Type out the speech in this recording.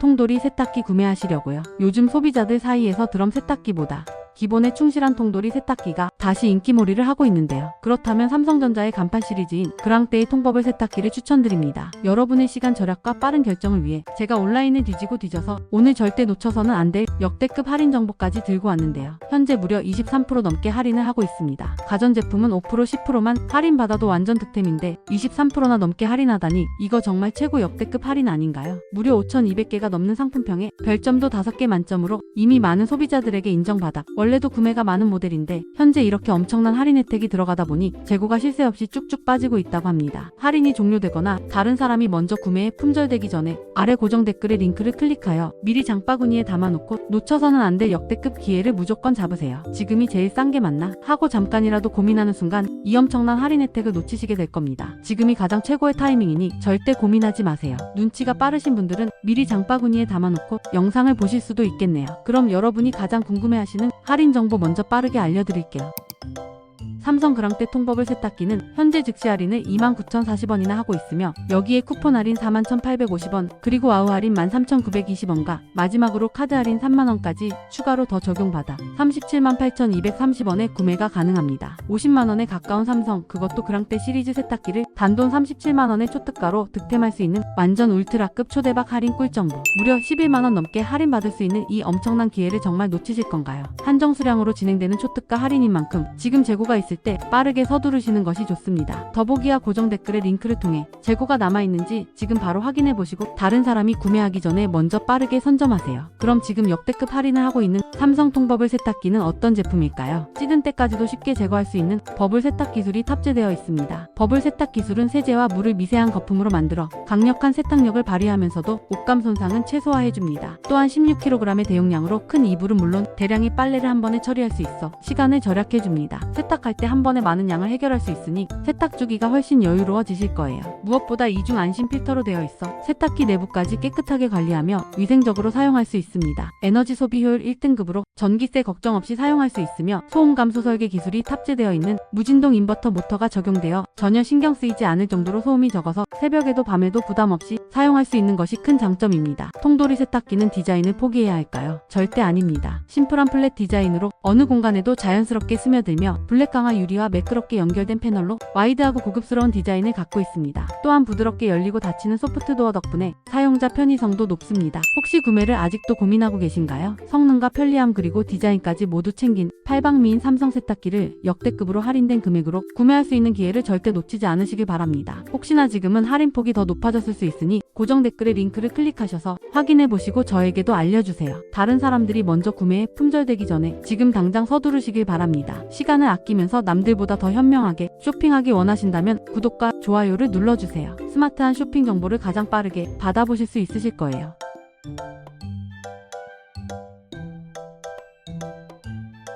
통돌이 세탁기 구매하시려고요. 요즘 소비자들 사이에서 드럼 세탁기보다 기본에 충실한 통돌이 세탁기가 다시 인기몰이를 하고 있는데요. 그렇다면 삼성전자의 간판 시리즈인 그랑떼의 통버블 세탁기를 추천드립니다. 여러분의 시간 절약과 빠른 결정을 위해 제가 온라인을 뒤지고 뒤져서 오늘 절대 놓쳐서는 안 될 역대급 할인 정보까지 들고 왔는데요. 현재 무려 23% 넘게 할인을 하고 있습니다. 가전제품은 5% 10%만 할인받아도 완전 득템인데 23%나 넘게 할인하다니 이거 정말 최고 역대급 할인 아닌가요? 무려 5,200개가 넘는 상품평에 별점도 5개 만점으로 이미 많은 소비자들에게 인정받아 원래 도 구매가 많은 모델인데 현재 이렇게 엄청난 할인 혜택이 들어가다 보니 재고가 쉴새 없이 쭉쭉 빠지고 있다고 합니다. 할인이 종료되거나 다른 사람이 먼저 구매에 품절되기 전에 아래 고정 댓글의 링크를 클릭하여 미리 장바구니에 담아놓고 놓쳐서는 안 될 역대급 기회를 무조건 잡으세요. 지금이 제일 싼 게 맞나? 하고 잠깐이라도 고민하는 순간 이 엄청난 할인 혜택을 놓치시게 될 겁니다. 지금이 가장 최고의 타이밍이니 절대 고민하지 마세요. 눈치가 빠르신 분들은 미리 장바구니에 담아놓고 영상을 보실 수도 있겠네요. 그럼 여러분이 가장 궁금해하시는 할인 정보 먼저 빠르게 알려드릴게요. 삼성 그랑떼 통버블 세탁기는 현재 즉시 할인을 29,040원이나 하고 있으며 여기에 쿠폰 할인 41,850원 그리고 와우 할인 13,920원과 마지막으로 카드 할인 3만원까지 추가로 더 적용받아 378,230원에 구매가 가능합니다. 50만원에 가까운 삼성 그것도 그랑떼 시리즈 세탁기를 단돈 37만원의 초특가로 득템할 수 있는 완전 울트라급 초대박 할인 꿀정보 무려 11만원 넘게 할인받을 수 있는 이 엄청난 기회를 정말 놓치실 건가요? 한정 수량으로 진행되는 초특가 할인인 만큼 지금 재고가 있을 때 빠르게 서두르시는 것이 좋습니다. 더보기와 고정 댓글의 링크를 통해 재고가 남아있는지 지금 바로 확인해 보시고 다른 사람이 구매하기 전에 먼저 빠르게 선점하세요. 그럼 지금 역대급 할인을 하고 있는 삼성 통버블 세탁기는 어떤 제품일까요? 찌든 때까지도 쉽게 제거할 수 있는 버블 세탁 기술이 탑재되어 있습니다. 버블 세탁 기술은 세제와 물을 미세한 거품으로 만들어 강력한 세탁력을 발휘하면서도 옷감 손상은 최소화해줍니다. 또한 16kg의 대용량으로 큰 이불은 물론 대량의 빨래를 한 번에 처리할 수 있어 시간을 절약해줍니다. 세탁할 때 한 번에 많은 양을 해결할 수 있으니 세탁 주기가 훨씬 여유로워지실 거예요. 무엇보다 이중 안심 필터로 되어 있어 세탁기 내부까지 깨끗하게 관리하며 위생적으로 사용할 수 있습니다. 에너지 소비 효율 1등급으로 전기세 걱정 없이 사용할 수 있으며 소음 감소 설계 기술이 탑재되어 있는 무진동 인버터 모터가 적용되어 전혀 신경 쓰이지 않을 정도로 소음이 적어서 새벽에도 밤에도 부담 없이 사용할 수 있는 것이 큰 장점입니다. 통돌이 세탁기는 디자인을 포기해야 할까요? 절대 아닙니다. 심플한 플랫 디자인으로 어느 공간에도 자연스럽게 스며들며 블랙 강화 유리와 매끄럽게 연결된 패널로 와이드하고 고급스러운 디자인을 갖고 있습니다. 또한 부드럽게 열리고 닫히는 소프트 도어 덕분에 사용자 편의성도 높습니다. 혹시 구매를 아직도 고민하고 계신가요? 성능과 편리함 그리고 디자인까지 모두 챙긴 팔방미인 삼성 세탁기를 역대급으로 할인된 금액으로 구매할 수 있는 기회를 절대 놓치지 않으시길 바랍니다. 혹시나 지금은 할인폭이 더 높아졌을 수 있으니 고정 댓글의 링크를 클릭하셔서 확인해 보시고 저에게도 알려주세요. 다른 사람들이 먼저 구매해 품절되기 전에 지금 당장 서두르시길 바랍니다. 시간을 아끼면서 남들보다 더 현명하게 쇼핑하기 원하신다면 구독과 좋아요를 눌러주세요. 스마트한 쇼핑 정보를 가장 빠르게 받아보실 수 있으실 거예요.